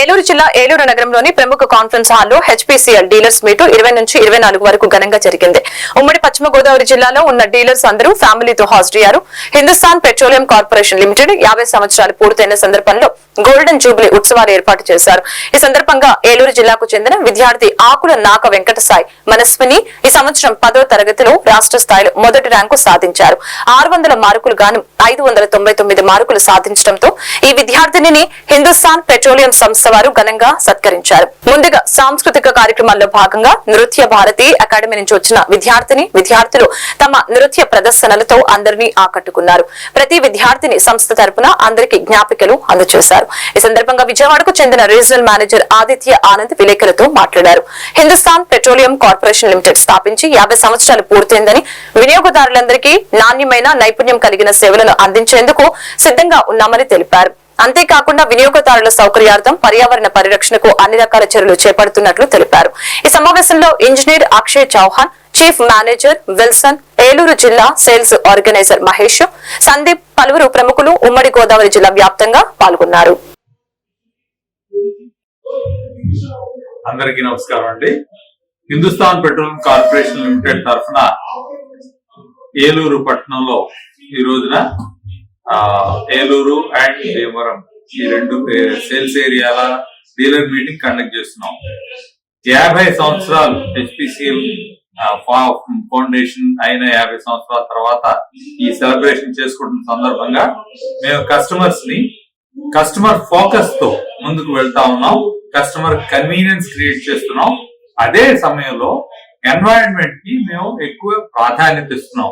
ఏలూరు జిల్లా ఏలూరు నగరంలోని ప్రముఖ కాన్ఫరెన్స్ హాల్లో హెచ్పీసీఎల్ డీలర్స్ మీటు ఇరవై నుంచి ఇరవై నాలుగు వరకు ఘనంగా జరిగింది. ఉమ్మడి పశ్చిమ గోదావరి జిల్లాలో ఉన్న డీలర్స్ అందరూ ఫ్యామిలీతో హాజరయ్యారు. హిందుస్థాన్ పెట్రోలియం కార్పొరేషన్ లిమిటెడ్ యాభై సంవత్సరాలు పూర్తయిన సందర్భంలో గోల్డెన్ జూబ్లీ ఉత్సవాలు ఏర్పాటు చేశారు. ఈ సందర్భంగా ఏలూరు జిల్లాకు చెందిన విద్యార్థి ఆకుల నాక వెంకట సాయి మనస్విని ఈ సంవత్సరం పదో తరగతిలో రాష్ట్ర స్థాయిలో మొదటి ర్యాంకు సాధించారు. ఆరు వందల మార్కులు గాను ఐదు వందల తొంభై తొమ్మిది మార్కులు సాధించడంతో ఈ విద్యార్థిని హిందుస్థాన్ పెట్రోలియం సంస్థ వారు ఘనంగా సత్కరించారు. ముందుగా సాంస్కృతిక కార్యక్రమాల్లో భాగంగా నృత్య భారతి అకాడమీ నుంచి వచ్చిన విద్యార్థిని విద్యార్థులు తమ నృత్య ప్రదర్శనలతో అందరినీ ఆకట్టుకున్నారు. ప్రతి విద్యార్థిని సంస్థ తరపున అందరికీ జ్ఞాపికలు అందజేశారు. ఈ సందర్భంగా విజయవాడకు చెందిన రీజనల్ మేనేజర్ ఆదిత్య ఆనంద్ విలేకరులతో మాట్లాడారు. హిందుస్థాన్ పెట్రోలియం కార్పొరేషన్ లిమిటెడ్ స్థాపించి యాభై సంవత్సరాలు పూర్తయిందని వినియోగదారులందరికీ నాణ్యమైన నైపుణ్యం కలిగిన సేవలను అందించేందుకు సిద్ధంగా ఉన్నామని తెలిపారు. అంతేకాకుండా వినియోగదారుల సౌకర్యార్థం పర్యావరణ పరిరక్షణకు అన్ని రకాల చర్యలు చేపడుతున్నట్లు తెలిపారు. ఈ సమావేశంలో engineer Akshay Chauhan chief manager Wilson Eluru జిల్లా సేల్స్ ఆర్గనైజర్ మహేష్ సందీప్ పలువురు ప్రముఖులు ఉమ్మడి గోదావరి జిల్లా వ్యాప్తంగా పాల్గొన్నారు. అందరికీ నమస్కారం అండి. హిందుస్థాన్ పెట్రోలియం కార్పొరేషన్ లిమిటెడ్ తరఫున ఏలూరు పట్టణంలో ఈ రోజున ఏలూరు అండ్ భీమవరం. ఈ రెండు సేల్స్ ఏరియాల డీలర్ మీటింగ్ కండక్ట్ చేస్తున్నాం. యాభై సంవత్సరాలు హెచ్పిసిఎల్ ఫౌండేషన్ అయిన యాభై సంవత్సరాల తర్వాత ఈ సెలబ్రేషన్ చేసుకుంటున్న సందర్భంగా మేము కస్టమర్స్ని కస్టమర్ ఫోకస్తో ముందుకు వెళ్తా ఉన్నాం. కస్టమర్ కన్వీనియన్స్ క్రియేట్ చేస్తున్నాం. అదే సమయంలో ఎన్వైరన్మెంట్కి మేము ఎక్కువ ప్రాధాన్యత ఇస్తున్నాం.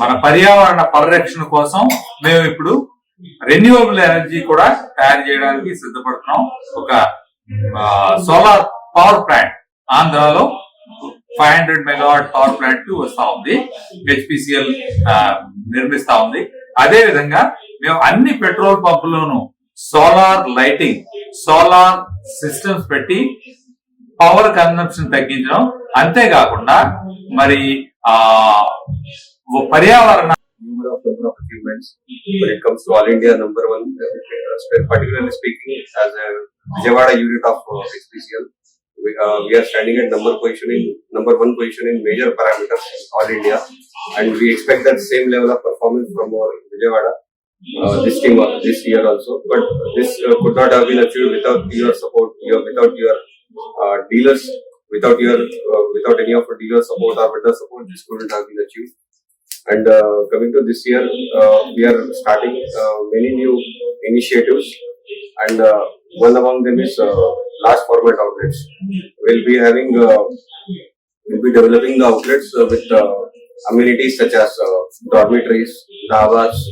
మన పర్యావరణ పరిరక్షణ కోసం మేము ఇప్పుడు రెన్యూవబుల్ ఎనర్జీ కూడా తయారు చేయడానికి సిద్ధపడుతున్నాం. ఒక సోలార్ పవర్ ప్లాంట్ ఆంధ్రాలో five hundred megawatt power plant వస్తా ఉంది. హెచ్పిసిఎల్ నిర్మిస్తా ఉంది. అదే విధంగా మేము అన్ని పెట్రోల్ పంపుల్లోనూ సోలార్ లైటింగ్ సోలార్ సిస్టమ్స్ పెట్టి పవర్ కన్సంప్షన్ తగ్గించడం. అంతేకాకుండా మరి ఆ number of number of achievements when it comes to All India number one, uh, particularly speaking as a Vijayawada unit of uh, HPCL. We, uh, we are standing at number position in number one position in major parameters in all India, and we expect that same level of performance from our Vijayawada uh, this team uh, this year also. But this uh, could not have been achieved without your support, your without your uh, dealers, without your uh, without any of your dealer support or vendor support. This couldn't have been achieved. And uh, coming to this year, uh, we are starting uh, many new initiatives, and uh, one among them is uh, large format outlets. We'll be having, uh, we'll be developing the outlets uh, with uh, amenities such as uh, dormitories, lavas,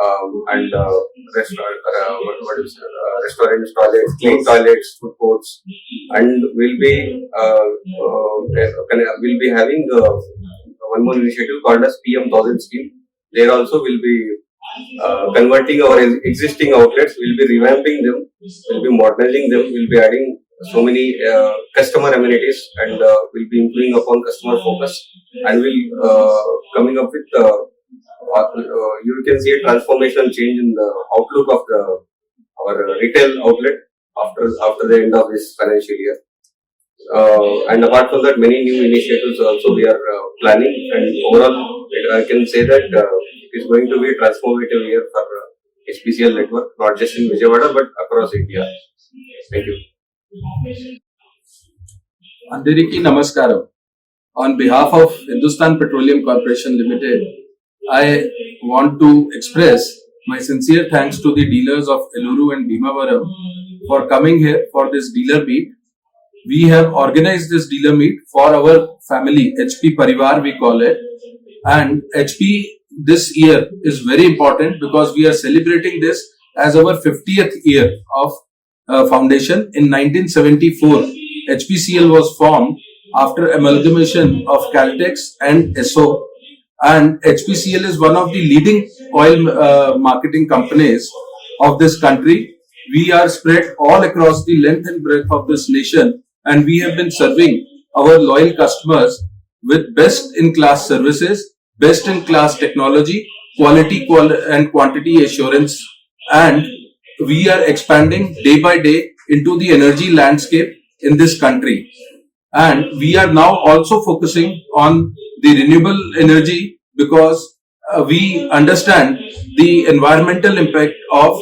um, and uh, restaurant, uh, what, what is uh, restaurants, toilets, clean toilets, food courts, and we'll be uh, uh, we'll be having. One more initiative called as PM Thousand Scheme. There also will be uh, converting our existing outlets, we'll be revamping them, we'll be modernizing them, we'll be adding so many uh, customer amenities and uh, we'll be improving upon customer focus and we'll uh, coming up with uh, uh, uh, you can see a transformational change in the outlook of the our retail outlet after after the end of this financial year. Uh, and apart from that, many new initiatives also we are uh, planning. And overall, I can say that uh, it is going to be a transformative year for uh, HPCL network, not just in Vijayawada but across India. Thank you. అందరికీ నమస్కారం on behalf of Hindustan petroleum corporation limited I want to express my sincere thanks to the dealers of Eluru and Bhimavaram for coming here for this dealer meet we have organized this dealer meet for our family hp parivar we call it. And hp this year is very important because we are celebrating this as our 50th year of uh, foundation. In 1974 hpcl was formed after amalgamation of caltex and so and hpcl is one of the leading oil uh, marketing companies of this country. We are spread all across the length and breadth of this nation and we have been serving our loyal customers with best in class services best in class technology quality qual- and quantity assurance and we are expanding day by day into the energy landscape in this country. And we are now also focusing on the renewable energy because uh, we understand the environmental impact of